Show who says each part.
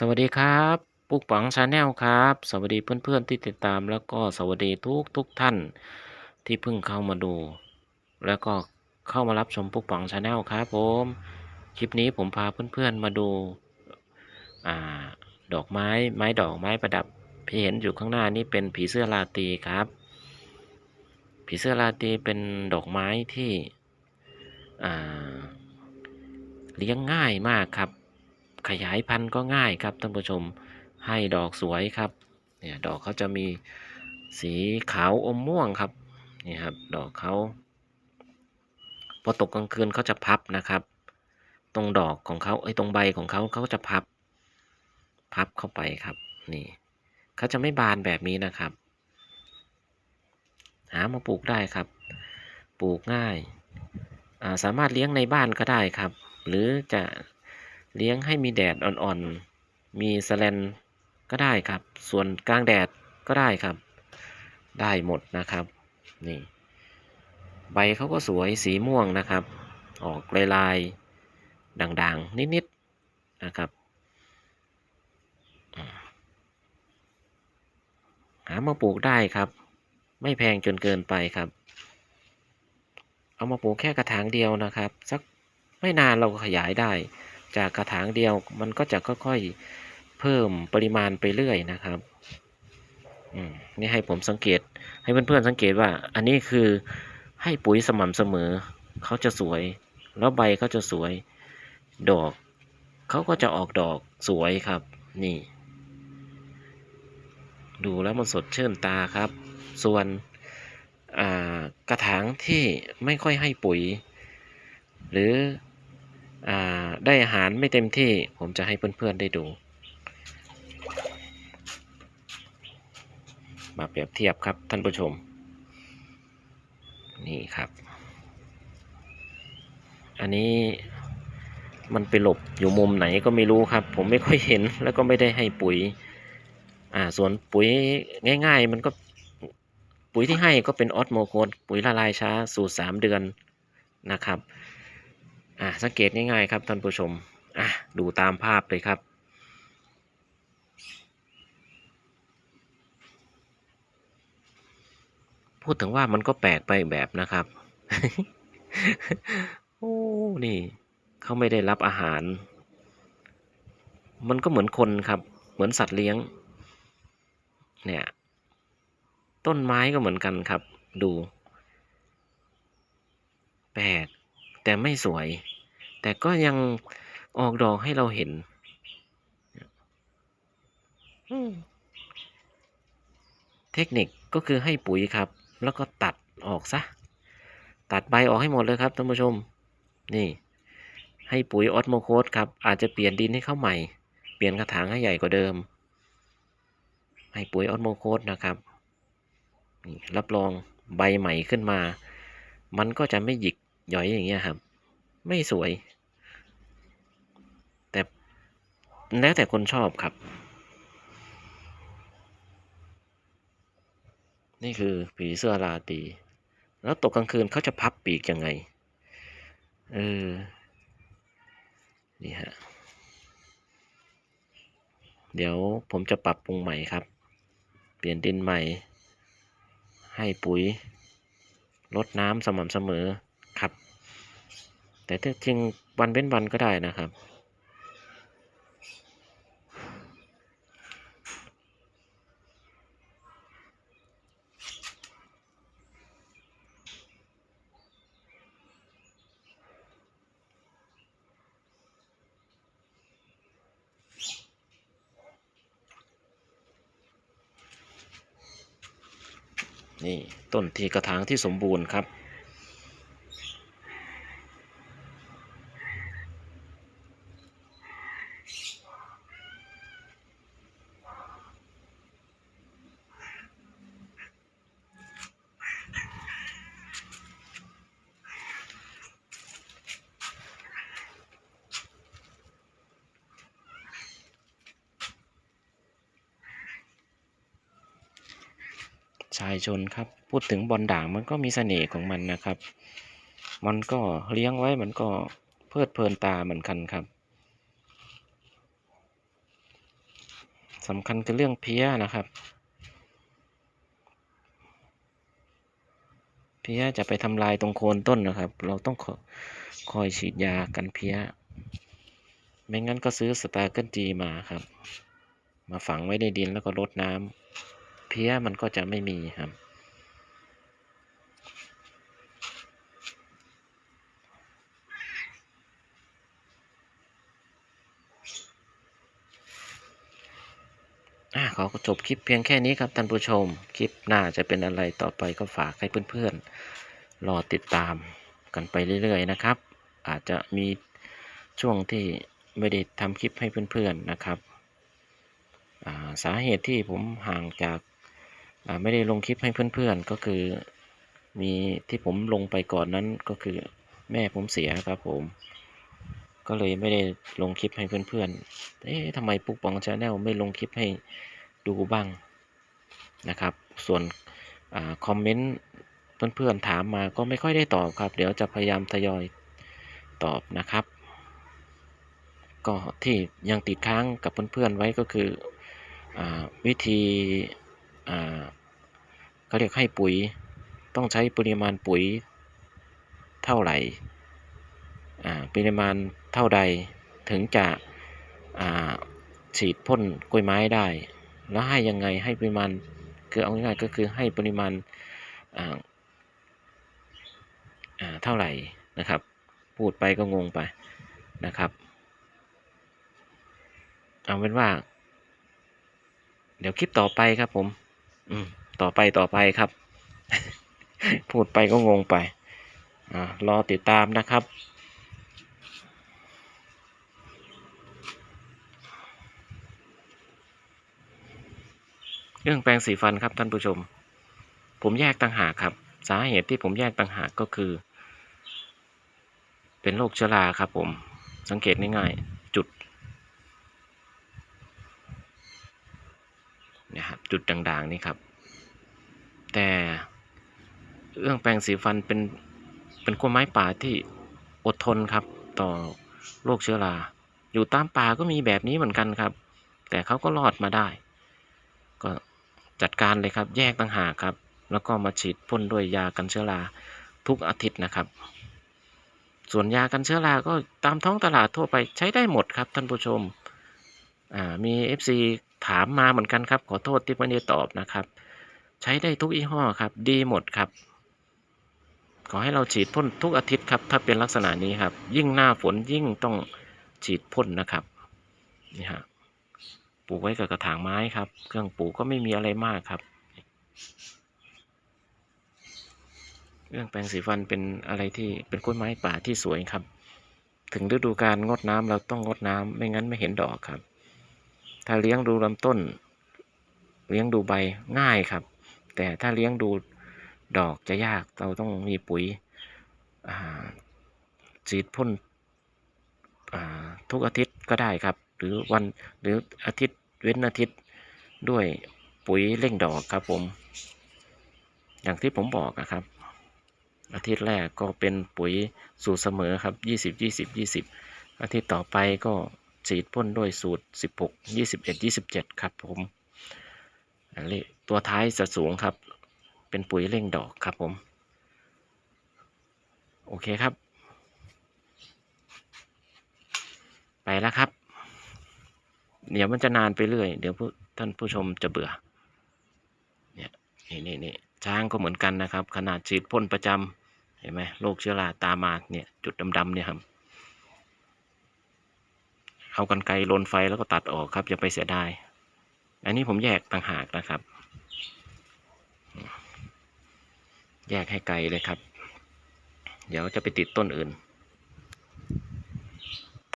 Speaker 1: สวัสดีครับปุกปังชาแนลครับ สวัสดีเพื่อนๆที่ติดตามแล้วก็สวัสดีทุกทุกท่านที่เพิ่งเข้ามาดู แล้วก็เข้ามารับชมปุกปังชาแนลครับผมคลิปนี้ผมพาเพื่อนๆมาดูอ่าดอกไม้ไม้ดอกไม้ประดับที่เห็นอยู่ข้างหน้านี้เป็นผีเสื้อราตีครับ ผีเสื้อราตีเป็นดอกไม้ที่อ่าเลี้ยงง่ายมากครับ ขยายพันธุ์ก็ง่ายครับท่านผู้ชมให้ดอกสวยครับเนี่ยดอกเขาจะมีสีขาวอมม่วงครับนี่ครับดอกเขาพอตกกลางคืนเขาจะพับนะครับ ตรงดอกของเขาไอ้ตรงใบของเขาเขาจะพับ พับเข้าไปครับนี่เขาจะไม่บานแบบนี้นะครับ หามาปลูกได้ครับ ปลูกง่ายาสามารถเลี้ยงในบ้านก็ได้ครับ หรือจะ เลี้ยงให้มีแดดอ่อนๆ มีแสแลนก็ได้ครับ ส่วนกลางแดดก็ได้ครับ ได้หมดนะครับ นี่ ใบเขาก็สวยสีม่วงนะครับ ออกลายๆด่างๆ นิดๆ นะครับหามาปลูกได้ครับ ไม่แพงจนเกินไปครับ เอามาปลูกแค่กระถางเดียวนะครับ สักไม่นานเราก็ขยายได้ จากกระถางเดียวมันก็จะค่อยๆเพิ่มปริมาณไปเรื่อยนะครับนี่ให้ผมสังเกต ให้เพื่อนๆสังเกตว่า อันนี้คือให้ปุ๋ยสม่ำเสมอเขาจะสวย แล้วใบเขาจะสวย ดอกเขาก็จะออกดอกสวยครับ นี่ ดูแล้วมันสดชื่นตาครับ ส่วนกระถางที่ไม่ค่อยให้ปุ๋ย หรือ ได้อาหารไม่เต็มที่ผมจะให้เพื่อนๆได้ดู มาเปรียบเทียบครับท่านผู้ชม นี่ครับ อันนี้มันไปหลบอยู่มุมไหนก็ไม่รู้ครับ ผมไม่ค่อยเห็นแล้วก็ไม่ได้ให้ปุ๋ย อ่าส่วนปุ๋ยง่ายๆ มันก็ปุ๋ยที่ให้ก็เป็นออสโมโคดปุ๋ยละลายช้า สูตรสามเดือนนะครับ อ่าสังเกตง่ายๆครับท่านผู้ชมอะดูตามภาพเลยครับ พูดถึงว่ามันก็แปลกไปแบบนะครับ โอ้ นี่เขาไม่ได้รับอาหาร มันก็เหมือนคนครับ เหมือนสัตว์เลี้ยง เนี่ย ต้นไม้ก็เหมือนกันครับ ดู แปลกแต่ไม่สวย แต่ก็ยังออกดอกให้เราเห็นอืมเทคนิคก็คือให้ปุ๋ยครับ แล้วก็ตัดออกซะ ตัดใบออกให้หมดเลยครับท่านผู้ชม นี่ ให้ปุ๋ยออสโมโคสครับ อาจจะเปลี่ยนดินให้เข้าใหม่ เปลี่ยนกระถางให้ใหญ่กว่าเดิม ให้ปุ๋ยออสโมโคสนะครับ นี่รับรองใบใหม่ขึ้นมา มันก็จะไม่หยิกหย่อยอย่างเงี้ยครับ ไม่สวย แต่แล้วแต่คนชอบครับ นี่คือผีเสื้อราตี แล้วตกกลางคืนเขาจะพับปีกยังไง เออ นี่ฮะ เดี๋ยวผมจะปรับปรุงใหม่ครับ เปลี่ยนดินใหม่ ให้ปุ๋ยลดน้ำสม่ำเสมอ แต่ถ้าจริงวันเว้นวันก็ได้นะครับ นี่ต้นทีกระถางที่สมบูรณ์ครับ ชายชนครับ พูดถึงบอลด่างมันก็มีเสน่ห์ของมันนะครับ มันก็เลี้ยงไว้มันก็เพลิดเพลินตาเหมือนกันครับสำคัญคือเรื่องเพี้ยนะครับ เพี้ยจะไปทำลายตรงโคนต้นนะครับ เราต้องคอคอยฉีดยากันเพี้ย ไม่งั้นก็ซื้อสตาร์เกิลจีมาครับ มาฝังไว้ในดินแล้วก็รดน้ำ เพี้ยมันก็จะไม่มีครับ ขอจบคลิปเพียงแค่นี้ครับท่านผู้ชม คลิปหน้าจะเป็นอะไรต่อไปก็ฝากให้เพื่อนๆ รอติดตามกันไปเรื่อยๆนะครับ อาจจะมีช่วงที่ไม่ได้ทำคลิปให้เพื่อนๆนะครับาสาเหตุที่ผมห่างจาก ไม่ได้ลงคลิปให้เพื่อนๆก็คือมีที่ผมลงไปก่อนนั้นก็คือแม่ผมเสียครับผม ก็เลยไม่ได้ลงคลิปให้เพื่อนๆ เอ๊ะทำไมปุ๊กปองชาแนลไม่ลงคลิปให้ดูบ้างนะครับ ส่วนอคอมเมนต์เพื่อนๆถามมาก็ไม่ค่อยได้ตอบครับ เดี๋ยวจะพยายามทยอยตอบนะครับ ก็ที่ยังติดค้างกับเพื่อนๆไว้ก็คืออวิธี เขาเรียกให้ปุ๋ย ต้องใช้ปริมาณปุ๋ยเท่าไหร่ปริมาณเท่าใดถึงจะฉีดพ่นกล้วยไม้ได้ แล้วให้ยังไงให้ปริมาณคือเอาง่ายๆก็คือให้ปริมาณเท่าไหร่นะครับ พูดไปก็งงไปนะครับเอาเป็นว่า เดี๋ยวคลิปต่อไปครับผม อืม ต่อไปต่อไปครับ พูดไปก็งงไปอรอติดตามนะครับ เรื่องแปรงสีฟันครับท่านผู้ชม ผมแยกต่างหากครับ สาเหตุที่ผมแยกต่างหากก็คือ เป็นโรคเชื้อราครับผม สังเกตง่ายๆจุดนี่ยครับจุดด่างๆนี่ครับ แต่เรื่องแปรงสีฟันเป็นเป็นกล้วยไม้ป่าที่อดทนครับ ต่อโรคเชื้อรา อยู่ตามป่าก็มีแบบนี้เหมือนกันครับ แต่เขาก็รอดมาได้ ก็จัดการเลยครับ แยกต่างหากครับ แล้วก็มาฉีดพ่นด้วยยากันเชื้อราทุกอาทิตย์นะครับ ส่วนยากันเชื้อราก็ตามท้องตลาดทั่วไปใช้ได้หมดครับท่านผู้ชมมี FC ถามมาเหมือนกันครับ ขอโทษที่ไม่ได้ตอบนะครับ ใช้ได้ทุกยี่ห้อครับ ดีหมดครับ ขอให้เราฉีดพ่นทุกอาทิตย์ครับ ถ้าเป็นลักษณะนี้ครับ ยิ่งหน้าฝนยิ่งต้องฉีดพ่นนะครับนี่ฮะปลูกไว้กับกระถางไม้ครับ เครื่องปลูกก็ไม่มีอะไรมากครับ เรื่องแปรงสีฟันเป็นอะไรที่เป็นกล้วยไม้ป่าที่สวยครับ ถึงฤดูกาลงดน้ำเราต้องงดน้ำไม่งั้นไม่เห็นดอกครับ ถ้าเลี้ยงดูลำต้น เลี้ยงดูใบง่ายครับ แต่ถ้าเลี้ยงดูดอกจะยากเราต้องมีปุ๋ยฉีดพ่นทุกอาทิตย์ก็ได้ครับ หรือวันหรืออาทิตย์เว้นอาทิตย์ด้วยปุ๋ยเร่งดอกครับผม อย่างที่ผมบอกนะครับ อาทิตย์แรกก็เป็นปุ๋ยสูตรเสมอครับยี่สิบยี่สิบยี่สิบอาทิตย์ต่อไปก็ฉีดพ่นด้วยสูตรสิบหกยี่สิบเอ็ดยี่สิบเจ็ดครับผม อันนี้ตัวท้ายจะสูงครับ เป็นปุ๋ยเร่งดอกครับผม โอเคครับ ไปแล้วครับ เดี๋ยวมันจะนานไปเรื่อย เดี๋ยวผู้ท่านผู้ชมจะเบื่อ เนี่ยนี่นี่นี่ช้างก็เหมือนกันนะครับ ขนาดฉีดพ่นประจำเห็นไหมโรคเชื้อราตามมาเนี่ย จุดดำๆเนี่ยครับเอากันไกลลนไฟแล้วก็ตัดออกครับอย่าไปเสียดาย อันนี้ผมแยกต่างหากนะครับ แยกให้ไกลเลยครับ เดี๋ยวจะไปติดต้นอื่น